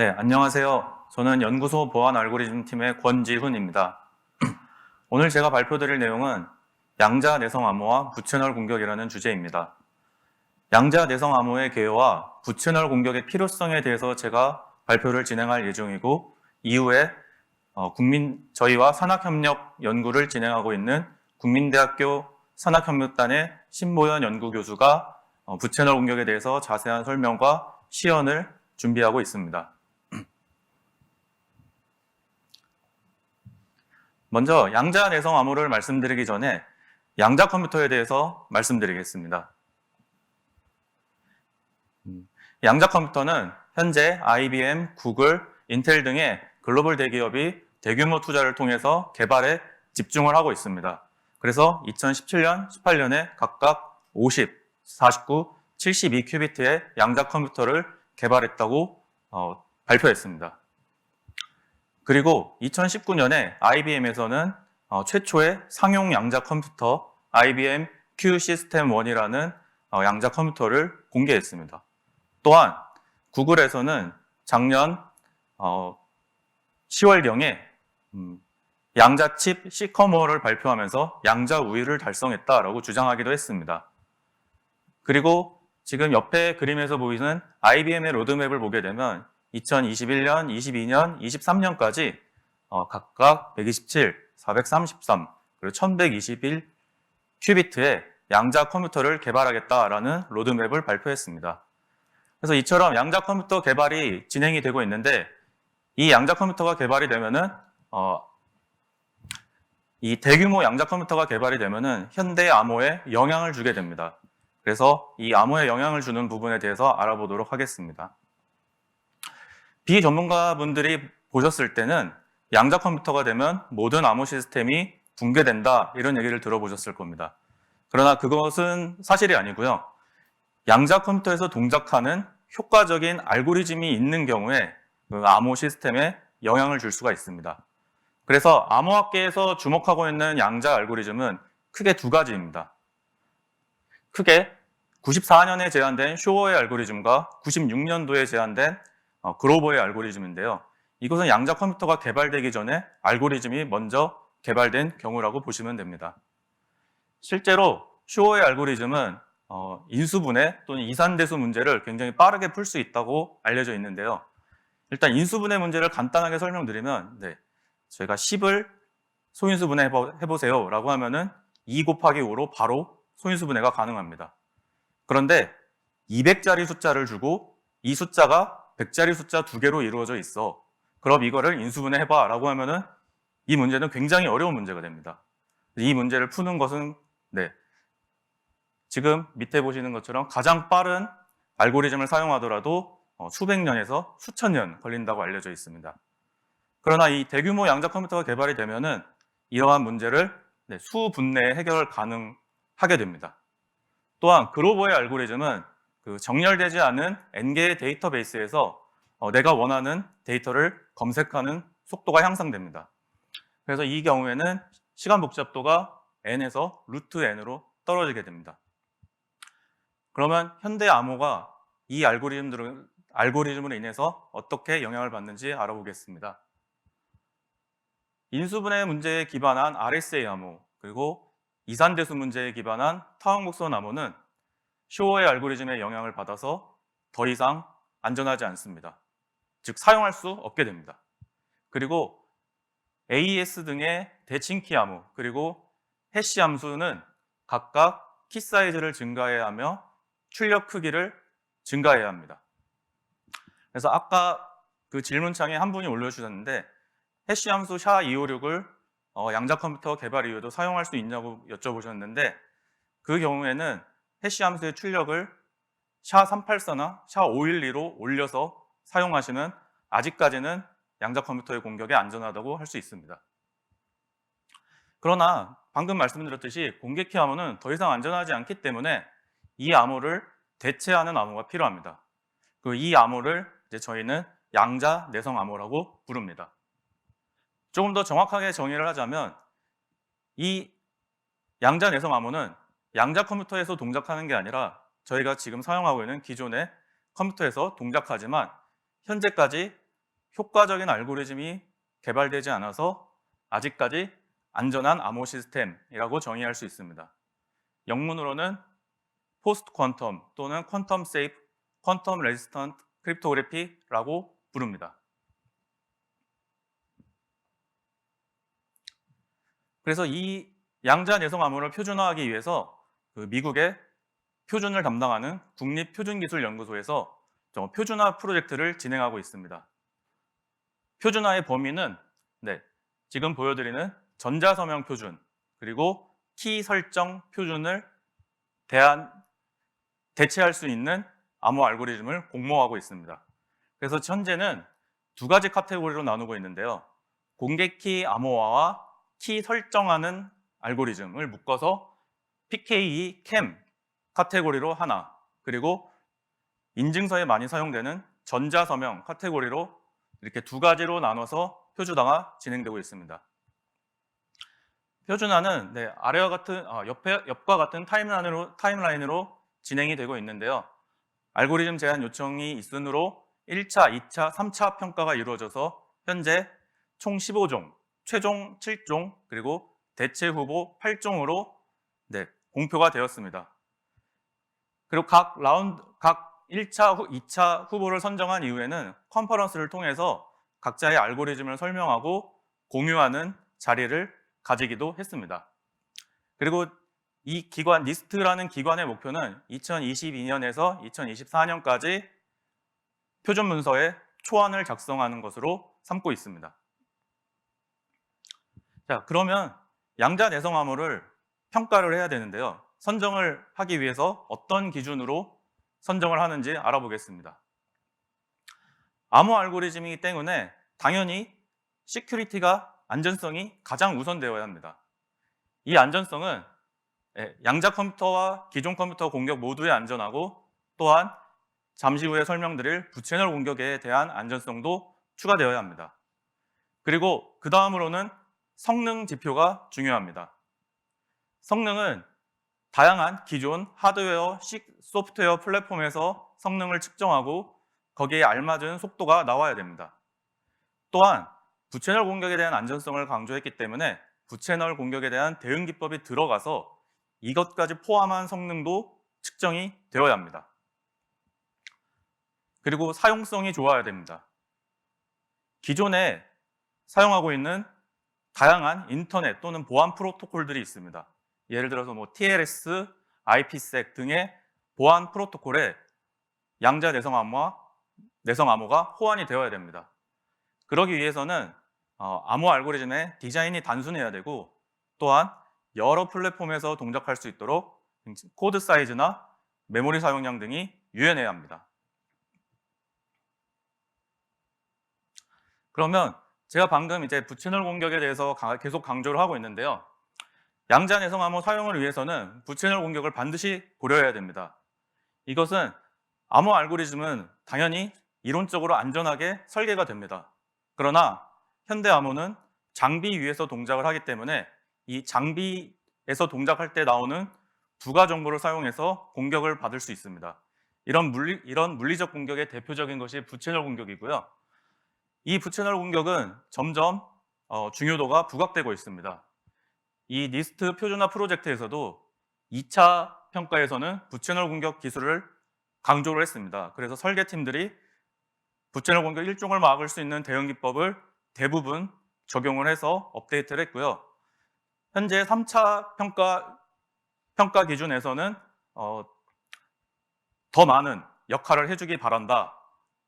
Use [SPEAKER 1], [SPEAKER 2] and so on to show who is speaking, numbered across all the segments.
[SPEAKER 1] 네, 안녕하세요. 저는 연구소 보안 알고리즘 팀의 권지훈입니다. 오늘 제가 발표드릴 내용은 양자 내성 암호와 부채널 공격이라는 주제입니다. 양자 내성 암호의 개요와 부채널 공격의 필요성에 대해서 제가 발표를 진행할 예정이고 이후에 어, 국민 저희와 산학협력 연구를 진행하고 있는 국민대학교 산학협력단의 신보현 연구교수가 어, 부채널 공격에 대해서 자세한 설명과 시연을 준비하고 있습니다. 먼저 양자 내성 암호를 말씀드리기 전에 양자 컴퓨터에 대해서 말씀드리겠습니다. 음, 양자 컴퓨터는 현재 IBM, 구글, 인텔 등의 글로벌 대기업이 대규모 투자를 통해서 개발에 집중을 하고 있습니다. 그래서 2017년, 18년에 각각 50, 49, 72 큐비트의 양자 컴퓨터를 개발했다고 어, 발표했습니다. 그리고 2019년에 IBM에서는 어, 최초의 상용 양자 컴퓨터 IBM Q 시스템 1이라는 어, 양자 컴퓨터를 공개했습니다. 또한 구글에서는 작년 어, 10월경에 음, 양자 칩 시커머를 발표하면서 양자 우위를 달성했다라고 주장하기도 했습니다. 그리고 지금 옆에 그림에서 보이는 IBM의 로드맵을 보게 되면 2021년, 22년, 23년까지 어, 각각 127, 433, 그리고 1121 큐비트의 양자 컴퓨터를 개발하겠다라는 로드맵을 발표했습니다. 그래서 이처럼 양자 컴퓨터 개발이 진행이 되고 있는데 이 양자 컴퓨터가 개발이 되면은 어, 이 대규모 양자 컴퓨터가 개발이 되면은 현대 암호에 영향을 주게 됩니다. 그래서 이 암호에 영향을 주는 부분에 대해서 알아보도록 하겠습니다. 비전문가분들이 보셨을 때는 양자 컴퓨터가 되면 모든 암호 시스템이 붕괴된다 이런 얘기를 들어보셨을 겁니다. 그러나 그것은 사실이 아니고요. 양자 컴퓨터에서 동작하는 효과적인 알고리즘이 있는 경우에 그 암호 시스템에 영향을 줄 수가 있습니다. 그래서 암호학계에서 주목하고 있는 양자 알고리즘은 크게 두 가지입니다. 크게 94년에 제안된 쇼어의 알고리즘과 96년도에 제안된 어, 그로버의 알고리즘인데요. 이것은 양자 컴퓨터가 개발되기 전에 알고리즘이 먼저 개발된 경우라고 보시면 됩니다. 실제로 쇼어의 알고리즘은 어, 인수분해 또는 이산대수 문제를 굉장히 빠르게 풀 수 있다고 알려져 있는데요. 일단 인수분해 문제를 간단하게 설명드리면 네, 저희가 10을 소인수분해 해보, 해보세요 라고 하면은 2 곱하기 5로 바로 소인수분해가 가능합니다. 그런데 200자리 숫자를 주고 이 숫자가 100자리 숫자 두 개로 이루어져 있어. 그럼 이거를 인수분해 해봐 라고 하면은 이 문제는 굉장히 어려운 문제가 됩니다. 이 문제를 푸는 것은 네. 지금 밑에 보시는 것처럼 가장 빠른 알고리즘을 사용하더라도 어, 수백 년에서 수천 년 걸린다고 알려져 있습니다. 그러나 이 대규모 양자 컴퓨터가 개발이 되면은 이러한 문제를 네, 수분 내에 해결 가능하게 됩니다. 또한 그로버의 알고리즘은 그 정렬되지 않은 n개의 데이터베이스에서 어, 내가 원하는 데이터를 검색하는 속도가 향상됩니다. 그래서 이 경우에는 시간 복잡도가 n에서 루트 n으로 떨어지게 됩니다. 그러면 현대 암호가 이 알고리즘들을, 알고리즘으로 인해서 어떻게 영향을 받는지 알아보겠습니다. 인수분해 문제에 기반한 RSA 암호, 그리고 이산대수 문제에 기반한 타원곡선 암호는 쇼어의 알고리즘에 영향을 받아서 더 이상 안전하지 않습니다. 즉 사용할 수 없게 됩니다. 그리고 AES 등의 대칭키 암호 그리고 해시 함수는 각각 키 사이즈를 증가해야 하며 출력 크기를 증가해야 합니다. 그래서 아까 그 질문창에 한 분이 올려주셨는데 해시 함수 샤256을 어, 양자 컴퓨터 개발 이후에도 사용할 수 있냐고 여쭤보셨는데 그 경우에는 해시 함수의 출력을 샤384나 샤512로 올려서 사용하시면 아직까지는 양자 컴퓨터의 공격에 안전하다고 할 수 있습니다. 그러나 방금 말씀드렸듯이 공격키 암호는 더 이상 안전하지 않기 때문에 이 암호를 대체하는 암호가 필요합니다. 그 이 암호를 이제 저희는 양자 내성 암호라고 부릅니다. 조금 더 정확하게 정의를 하자면 이 양자 내성 암호는 양자 컴퓨터에서 동작하는 게 아니라 저희가 지금 사용하고 있는 기존의 컴퓨터에서 동작하지만 현재까지 효과적인 알고리즘이 개발되지 않아서 아직까지 안전한 암호 시스템이라고 정의할 수 있습니다. 영문으로는 포스트 퀀텀 또는 퀀텀 세이프, 퀀텀 레지스턴트 크립토그래피라고 부릅니다. 그래서 이 양자 내성 암호를 표준화하기 위해서 그 미국의 표준을 담당하는 국립표준기술연구소에서 저 표준화 프로젝트를 진행하고 있습니다. 표준화의 범위는 네, 지금 보여드리는 전자서명 표준 그리고 키 설정 표준을 대한 대체할 수 있는 암호 알고리즘을 공모하고 있습니다. 그래서 현재는 두 가지 카테고리로 나누고 있는데요. 공개 키 암호화와 키 설정하는 알고리즘을 묶어서 PKE, CAM 카테고리로 하나, 그리고 인증서에 많이 사용되는 전자서명 카테고리로 이렇게 두 가지로 나눠서 표준화가 진행되고 있습니다. 표준화는 네, 아래와 같은 아, 옆에, 옆과 같은 타임라인으로, 타임라인으로 진행이 되고 있는데요. 알고리즘 제안 요청이 있으므로 1차, 2차, 3차 평가가 이루어져서 현재 총 15종, 최종 7종, 그리고 대체 후보 8종으로 네, 공표가 되었습니다. 그리고 각 라운드, 각 1차, 후, 2차 후보를 선정한 이후에는 컨퍼런스를 통해서 각자의 알고리즘을 설명하고 공유하는 자리를 가지기도 했습니다. 그리고 이 기관, 니스트라는 기관의 목표는 2022년에서 2024년까지 표준 문서의 초안을 작성하는 것으로 삼고 있습니다. 자, 그러면 양자 내성 암호를 평가를 해야 되는데요. 선정을 하기 위해서 어떤 기준으로 선정을 하는지 알아보겠습니다. 암호 알고리즘이기 때문에 당연히 시큐리티가 안전성이 가장 우선되어야 합니다. 이 안전성은 예, 양자 컴퓨터와 기존 컴퓨터 공격 모두에 안전하고 또한 잠시 후에 설명드릴 부채널 공격에 대한 안전성도 추가되어야 합니다. 그리고 그 다음으로는 성능 지표가 중요합니다. 성능은 다양한 기존 하드웨어, 소프트웨어 플랫폼에서 성능을 측정하고 거기에 알맞은 속도가 나와야 됩니다. 또한 부채널 공격에 대한 안전성을 강조했기 때문에 부채널 공격에 대한 대응 기법이 들어가서 이것까지 포함한 성능도 측정이 되어야 합니다. 그리고 사용성이 좋아야 됩니다. 기존에 사용하고 있는 다양한 인터넷 또는 보안 프로토콜들이 있습니다. 예를 들어서 뭐 TLS, IPsec 등의 보안 프로토콜에 양자 내성 암호와 내성 암호가 호환이 되어야 됩니다. 그러기 위해서는 어, 암호 알고리즘의 디자인이 단순해야 되고 또한 여러 플랫폼에서 동작할 수 있도록 코드 사이즈나 메모리 사용량 등이 유연해야 합니다. 그러면 제가 방금 이제 부채널 공격에 대해서 계속 강조를 하고 있는데요. 양자 내성 암호 사용을 위해서는 부채널 공격을 반드시 고려해야 됩니다. 이것은 암호 알고리즘은 당연히 이론적으로 안전하게 설계가 됩니다. 그러나 현대 암호는 장비 위에서 동작을 하기 때문에 이 장비에서 동작할 때 나오는 부가 정보를 사용해서 공격을 받을 수 있습니다. 이런 물리, 이런 물리적 공격의 대표적인 것이 부채널 공격이고요. 이 부채널 공격은 점점 어, 중요도가 부각되고 있습니다. 이 니스트 표준화 프로젝트에서도 2차 평가에서는 부채널 공격 기술을 강조를 했습니다. 그래서 설계팀들이 부채널 공격 1종을 막을 수 있는 대응 기법을 대부분 적용을 해서 업데이트를 했고요. 현재 3차 평가, 평가 기준에서는 어, 더 많은 역할을 해주기 바란다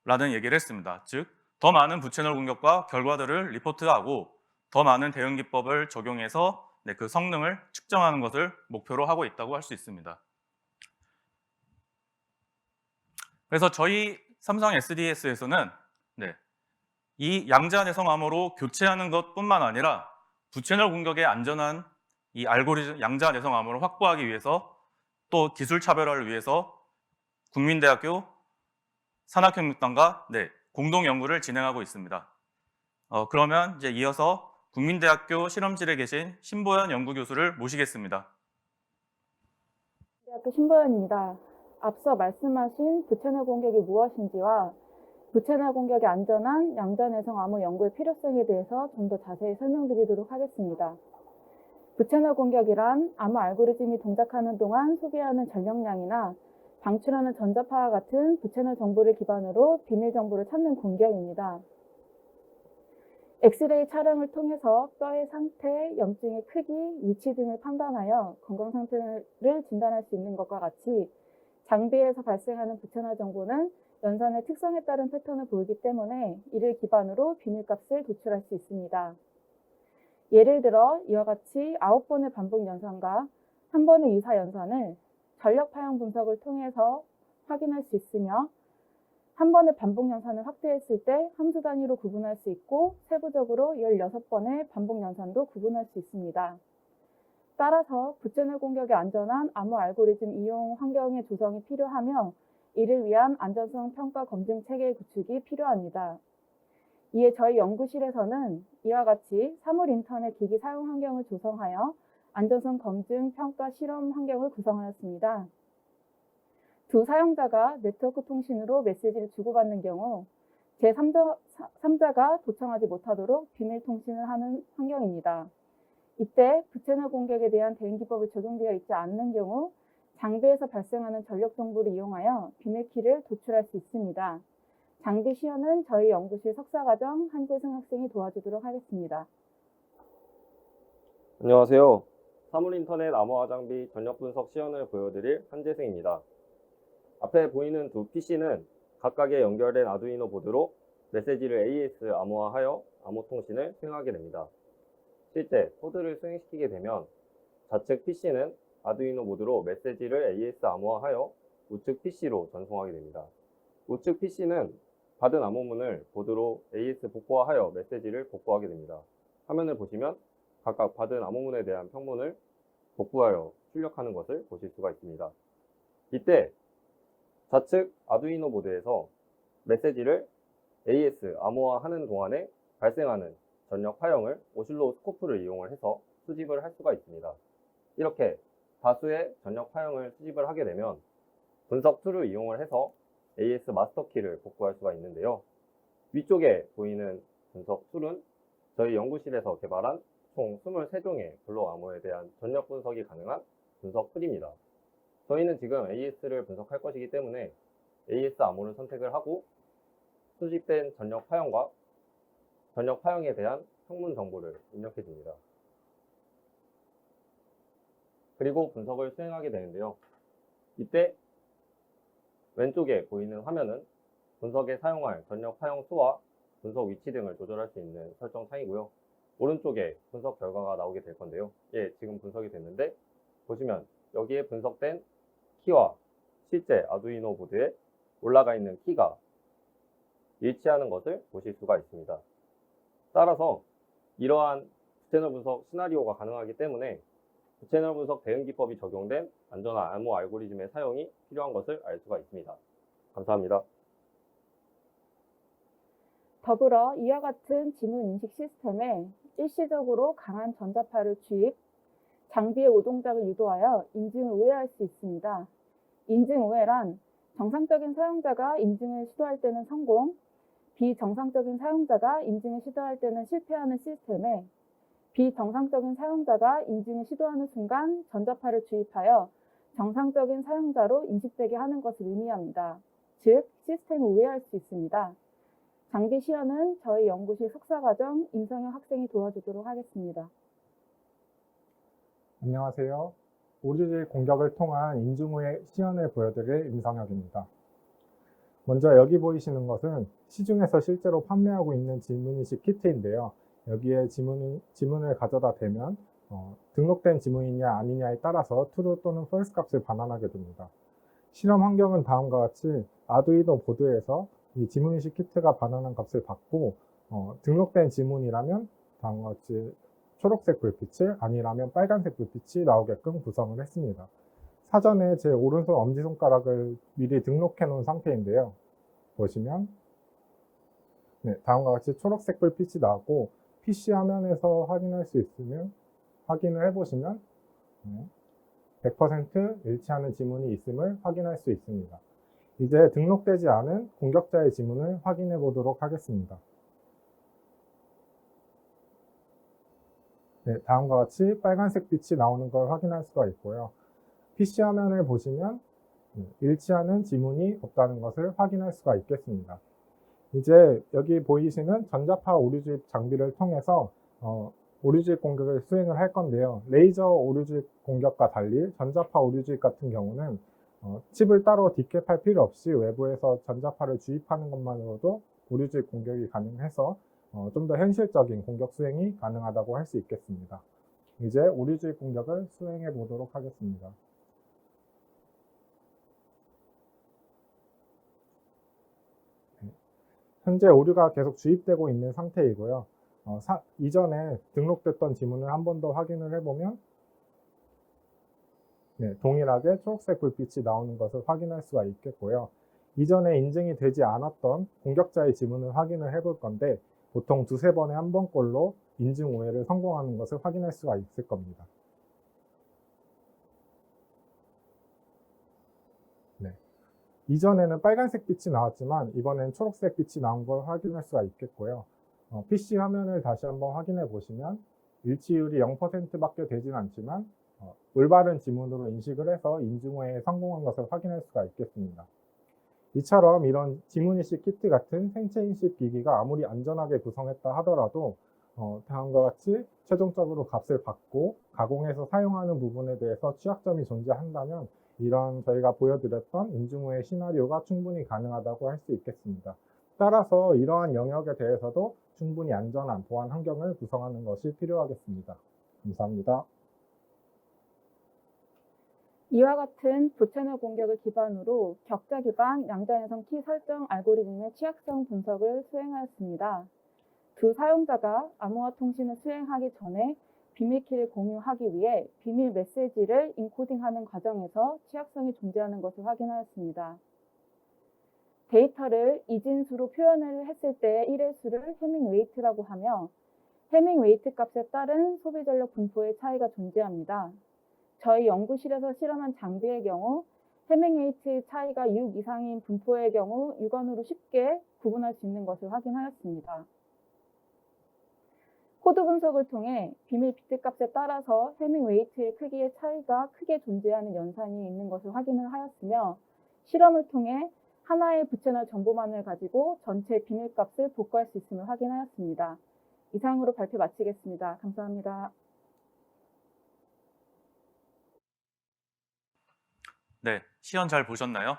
[SPEAKER 1] 라는 얘기를 했습니다. 즉, 더 많은 부채널 공격과 결과들을 리포트하고 더 많은 대응 기법을 적용해서 네, 그 성능을 측정하는 것을 목표로 하고 있다고 할 수 있습니다. 그래서 저희 삼성 SDS에서는 네, 이 양자 내성 암호로 교체하는 것뿐만 아니라 부채널 공격의 안전한 이 알고리즘 양자 내성 암호를 확보하기 위해서 또 기술 차별화를 위해서 국민대학교 산학협력단과 네, 공동 연구를 진행하고 있습니다. 어, 그러면 이제 이어서 국민대학교 실험실에 계신 신보연 연구교수를 모시겠습니다.
[SPEAKER 2] 대학교 신보연입니다. 앞서 말씀하신 부채널 공격이 무엇인지와 부채널 공격의 안전한 양자내성 암호 연구의 필요성에 대해서 좀 더 자세히 설명드리도록 하겠습니다. 부채널 공격이란 암호 알고리즘이 동작하는 동안 소비하는 전력량이나 방출하는 전자파와 같은 부채널 정보를 기반으로 비밀 정보를 찾는 공격입니다. 엑스레이 촬영을 통해서 뼈의 상태, 염증의 크기, 위치 등을 판단하여 건강 상태를 진단할 수 있는 것과 같이 장비에서 발생하는 부채널 정보는 연산의 특성에 따른 패턴을 보이기 때문에 이를 기반으로 비밀값을 도출할 수 있습니다. 예를 들어 이와 같이 9번의 반복 연산과 한 번의 유사 연산을 전력 파형 분석을 통해서 확인할 수 있으며 한 번의 반복 연산을 확대했을 때 함수 단위로 구분할 수 있고 세부적으로 16번의 반복 연산도 구분할 수 있습니다. 따라서 부채널 공격의 안전한 암호 알고리즘 이용 환경의 조성이 필요하며 이를 위한 안전성 평가 검증 체계 구축이 필요합니다. 이에 저희 연구실에서는 이와 같이 사물 인터넷 기기 사용 환경을 조성하여 안전성 검증 평가 실험 환경을 구성하였습니다. 두 사용자가 네트워크 통신으로 메시지를 주고받는 경우 제3자가 도청하지 못하도록 비밀 통신을 하는 환경입니다. 이때 부채널 공격에 대한 대응 기법이 적용되어 있지 않는 경우 장비에서 발생하는 전력 정보를 이용하여 비밀키를 도출할 수 있습니다. 장비 시연은 저희 연구실 석사과정 한재승 학생이 도와주도록 하겠습니다.
[SPEAKER 3] 안녕하세요. 사물인터넷 암호화 장비 전력 분석 시연을 보여드릴 한재승입니다. 앞에 보이는 두 PC는 각각의 연결된 아두이노 보드로 메시지를 AES 암호화하여 암호 통신을 수행하게 됩니다. 실제 코드를 수행시키게 되면 좌측 PC는 아두이노 모드로 메시지를 AES 암호화하여 우측 PC로 전송하게 됩니다. 우측 PC는 받은 암호문을 보드로 AES 복구하여 메시지를 복구하게 됩니다. 화면을 보시면 각각 받은 암호문에 대한 평문을 복구하여 출력하는 것을 보실 수가 있습니다. 이때 좌측 아두이노 보드에서 메시지를 AS 암호화하는 동안에 발생하는 전력 파형을 오실로스코프를 이용을 해서 수집을 할 수가 있습니다. 이렇게 다수의 전력 파형을 수집을 하게 되면 분석 툴을 이용을 해서 AS 마스터 키를 복구할 수가 있는데요. 위쪽에 보이는 분석 툴은 저희 연구실에서 개발한 총 23종의 블록 암호에 대한 전력 분석이 가능한 분석 툴입니다. 저희는 지금 AS를 분석할 것이기 때문에 AS 암호를 선택을 하고 수집된 전력 파형과 전력 파형에 대한 평문 정보를 입력해 줍니다. 그리고 분석을 수행하게 되는데요. 이때 왼쪽에 보이는 화면은 분석에 사용할 전력 파형 수와 분석 위치 등을 조절할 수 있는 설정 창이고요. 오른쪽에 분석 결과가 나오게 될 건데요. 예, 지금 분석이 됐는데 보시면 여기에 분석된 키와 실제 아두이노 보드에 올라가 있는 키가 일치하는 것을 보실 수가 있습니다. 따라서 이러한 부채널 분석 시나리오가 가능하기 때문에 부채널 분석 대응 기법이 적용된 안전한 암호 알고리즘의 사용이 필요한 것을 알 수가 있습니다. 감사합니다.
[SPEAKER 2] 더불어 이와 같은 지문 인식 시스템에 일시적으로 강한 전자파를 주입, 장비의 오동작을 유도하여 인증을 오해할 수 있습니다. 인증 오해란 정상적인 사용자가 인증을 시도할 때는 성공, 비정상적인 사용자가 인증을 시도할 때는 실패하는 시스템에 비정상적인 사용자가 인증을 시도하는 순간 전자파를 주입하여 정상적인 사용자로 인식되게 하는 것을 의미합니다. 즉, 시스템을 오해할 수 있습니다. 장비 시연은 저희 연구실 석사과정 임성영 학생이 도와주도록 하겠습니다.
[SPEAKER 4] 안녕하세요. 오류질 공격을 통한 인증후의 시연을 보여드릴 임성혁입니다. 먼저 여기 보이시는 것은 시중에서 실제로 판매하고 있는 지문인식 키트인데요. 여기에 지문, 지문을 가져다 대면 어, 등록된 지문이냐 아니냐에 따라서 true 또는 false 값을 반환하게 됩니다. 실험 환경은 다음과 같이 아두이노 보드에서 이 지문인식 키트가 반환한 값을 받고 어, 등록된 지문이라면 다음과 같이 초록색 불빛을 아니라면 빨간색 불빛이 나오게끔 구성을 했습니다. 사전에 제 오른손 엄지손가락을 미리 등록해 놓은 상태인데요. 보시면 네, 다음과 같이 초록색 불빛이 나오고 PC 화면에서 확인할 수 있으면 확인을 해보시면 네, 100% 일치하는 지문이 있음을 확인할 수 있습니다. 이제 등록되지 않은 공격자의 지문을 확인해 보도록 하겠습니다. 네, 다음과 같이 빨간색 빛이 나오는 걸 확인할 수가 있고요. PC 화면을 보시면 네, 일치하는 지문이 없다는 것을 확인할 수가 있겠습니다. 이제 여기 보이시는 전자파 오류 주입 장비를 통해서 어, 오류 주입 공격을 수행을 할 건데요. 레이저 오류 주입 공격과 달리 전자파 오류 주입 같은 경우는 어, 칩을 따로 디캡할 필요 없이 외부에서 전자파를 주입하는 것만으로도 오류 주입 공격이 가능해서 어, 좀 더 현실적인 공격 수행이 가능하다고 할 수 있겠습니다. 이제 오류 주입 공격을 수행해 보도록 하겠습니다. 현재 오류가 계속 주입되고 있는 상태이고요. 어, 사- 이전에 등록됐던 지문을 한 번 더 확인을 해보면 네, 동일하게 초록색 불빛이 나오는 것을 확인할 수가 있겠고요. 이전에 인증이 되지 않았던 공격자의 지문을 확인을 해볼 건데 보통 두세 번에 한 번꼴로 인증 오해를 성공하는 것을 확인할 수가 있을 겁니다. 네. 이전에는 빨간색 빛이 나왔지만 이번엔 초록색 빛이 나온 걸 확인할 수가 있겠고요. 어, PC 화면을 다시 한번 확인해 보시면 일치율이 0%밖에 되진 않지만 어, 올바른 지문으로 인식을 해서 인증 오해에 성공한 것을 확인할 수가 있겠습니다. 이처럼 이런 지문인식 키트 같은 생체인식 기기가 아무리 안전하게 구성했다 하더라도 어, 다음과 같이 최종적으로 값을 받고 가공해서 사용하는 부분에 대해서 취약점이 존재한다면 이런 저희가 보여드렸던 인증오해 시나리오가 충분히 가능하다고 할 수 있겠습니다. 따라서 이러한 영역에 대해서도 충분히 안전한 보안 환경을 구성하는 것이 필요하겠습니다. 감사합니다.
[SPEAKER 2] 이와 같은 부채널 공격을 기반으로 격자 기반 양자연성 키 설정 알고리즘의 취약성 분석을 수행하였습니다. 두 사용자가 암호화 통신을 수행하기 전에 비밀키를 공유하기 위해 비밀 메시지를 인코딩하는 과정에서 취약성이 존재하는 것을 확인하였습니다. 데이터를 이진수로 표현을 했을 때의 1의 수를 해밍 웨이트라고 하며 해밍 웨이트 값에 따른 소비 전력 분포의 차이가 존재합니다. 저희 연구실에서 실험한 장비의 경우 해밍웨이트의 차이가 6 이상인 분포의 경우 육안으로 쉽게 구분할 수 있는 것을 확인하였습니다. 코드 분석을 통해 비밀 비트 값에 따라서 해밍웨이트의 크기의 차이가 크게 존재하는 연산이 있는 것을 확인을 하였으며 실험을 통해 하나의 부채널 정보만을 가지고 전체 비밀 값을 복구할 수 있음을 확인하였습니다. 이상으로 발표 마치겠습니다. 감사합니다.
[SPEAKER 1] 네, 시연 잘 보셨나요?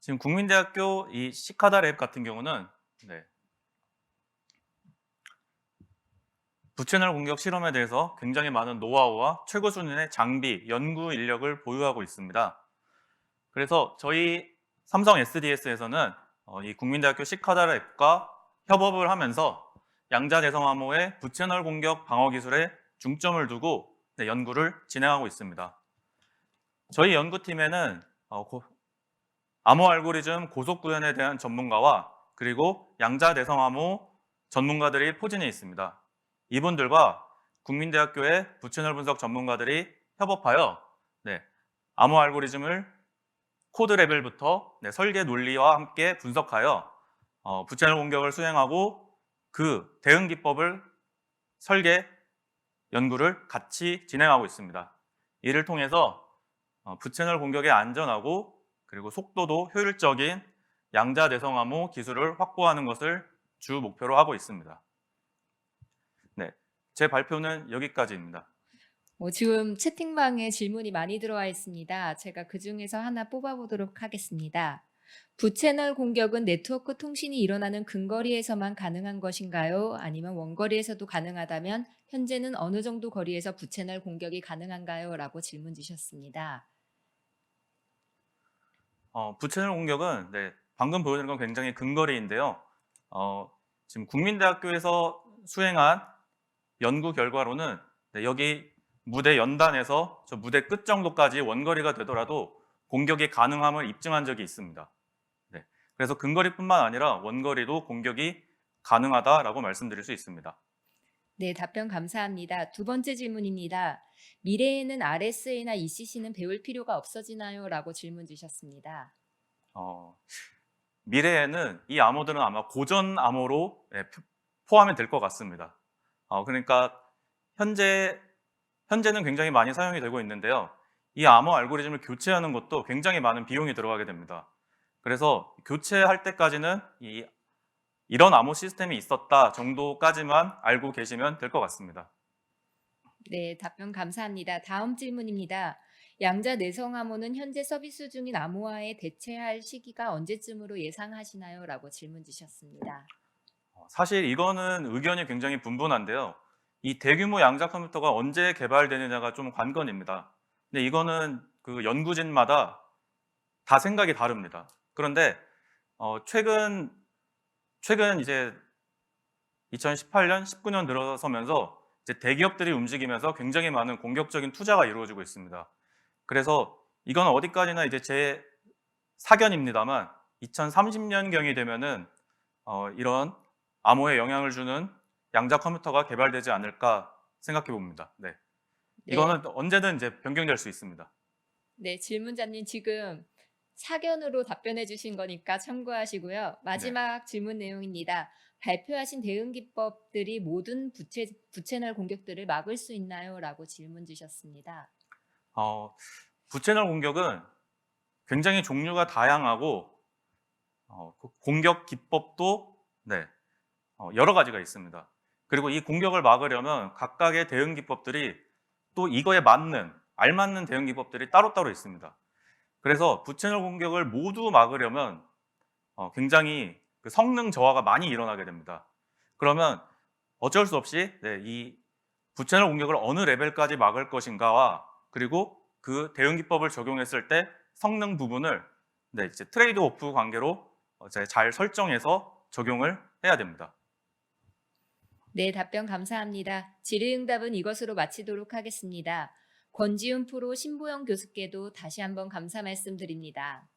[SPEAKER 1] 지금 국민대학교 이 시카다 랩 같은 경우는 네, 부채널 공격 실험에 대해서 굉장히 많은 노하우와 최고 수준의 장비, 연구 인력을 보유하고 있습니다. 그래서 저희 삼성 SDS에서는 어, 이 국민대학교 시카다 랩과 협업을 하면서 양자 대성 암호의 부채널 공격 방어 기술에 중점을 두고 네, 연구를 진행하고 있습니다. 저희 연구팀에는 어, 고- 암호 알고리즘 고속 구현에 대한 전문가와 그리고 양자 대성 암호 전문가들이 포진해 있습니다. 이분들과 국민대학교의 부채널 분석 전문가들이 협업하여 네, 암호 알고리즘을 코드 레벨부터 네, 설계 논리와 함께 분석하여 어, 부채널 공격을 수행하고 그 대응 기법을 설계 연구를 같이 진행하고 있습니다. 이를 통해서 어, 부채널 공격에 안전하고 그리고 속도도 효율적인 양자 대성 암호 기술을 확보하는 것을 주 목표로 하고 있습니다. 네, 제 발표는 여기까지입니다.
[SPEAKER 5] 어, 지금 채팅방에 질문이 많이 들어와 있습니다. 제가 그 중에서 하나 뽑아보도록 하겠습니다. 부채널 공격은 네트워크 통신이 일어나는 근거리에서만 가능한 것인가요? 아니면 원거리에서도 가능하다면 현재는 어느 정도 거리에서 부채널 공격이 가능한가요? 라고 질문 주셨습니다.
[SPEAKER 1] 어, 부채널 공격은 네, 방금 보여드린 건 굉장히 근거리인데요. 어, 지금 국민대학교에서 수행한 연구 결과로는 네, 여기 무대 연단에서 저 무대 끝 정도까지 원거리가 되더라도 공격이 가능함을 입증한 적이 있습니다. 네, 그래서 근거리뿐만 아니라 원거리도 공격이 가능하다라고 말씀드릴 수 있습니다.
[SPEAKER 5] 네, 답변 감사합니다. 두 번째 질문입니다. 미래에는 RSA나 ECC는 배울 필요가 없어지나요? 라고 질문 주셨습니다.
[SPEAKER 1] 어, 미래에는 이 암호들은 아마 고전 암호로 예, 포- 포함이 될 것 같습니다. 어, 그러니까 현재 현재는 굉장히 많이 사용이 되고 있는데요. 이 암호 알고리즘을 교체하는 것도 굉장히 많은 비용이 들어가게 됩니다. 그래서 교체할 때까지는 이 이런 암호 시스템이 있었다 정도까지만 알고 계시면 될 것 같습니다.
[SPEAKER 5] 네, 답변 감사합니다. 다음 질문입니다. 양자 내성 암호는 현재 서비스 중인 암호화에 대체할 시기가 언제쯤으로 예상하시나요? 라고 질문 주셨습니다.
[SPEAKER 1] 어, 사실 이거는 의견이 굉장히 분분한데요. 이 대규모 양자 컴퓨터가 언제 개발되느냐가 좀 관건입니다. 근데 이거는 그 연구진마다 다 생각이 다릅니다. 그런데 어, 최근 최근 이제 2018년, 19년 들어서면서 이제 대기업들이 움직이면서 굉장히 많은 공격적인 투자가 이루어지고 있습니다. 그래서 이건 어디까지나 이제 제 사견입니다만 2030년경이 되면은 어, 이런 암호에 영향을 주는 양자 컴퓨터가 개발되지 않을까 생각해 봅니다. 네.
[SPEAKER 5] 네.
[SPEAKER 1] 이거는 언제든 이제 변경될 수 있습니다.
[SPEAKER 5] 네, 질문자님 지금 사견으로 답변해 주신 거니까 참고하시고요. 마지막 질문 내용입니다. 발표하신 대응 기법들이 모든 부채, 부채널 공격들을 막을 수 있나요? 라고 질문 주셨습니다.
[SPEAKER 1] 어, 부채널 공격은 굉장히 종류가 다양하고 어, 그 공격 기법도 네, 어, 여러 가지가 있습니다. 그리고 이 공격을 막으려면 각각의 대응 기법들이 또 이거에 맞는 알맞는 대응 기법들이 따로따로 있습니다. 그래서 부채널 공격을 모두 막으려면 어, 굉장히 그 성능 저하가 많이 일어나게 됩니다. 그러면 어쩔 수 없이 네, 이 부채널 공격을 어느 레벨까지 막을 것인가와 그리고 그 대응 기법을 적용했을 때 성능 부분을 네, 이제 트레이드 오프 관계로 어, 잘 설정해서 적용을 해야 됩니다.
[SPEAKER 5] 네, 답변 감사합니다. 질의응답은 이것으로 마치도록 하겠습니다. 권지훈 프로 신보영 교수께도 다시 한번 감사 말씀드립니다.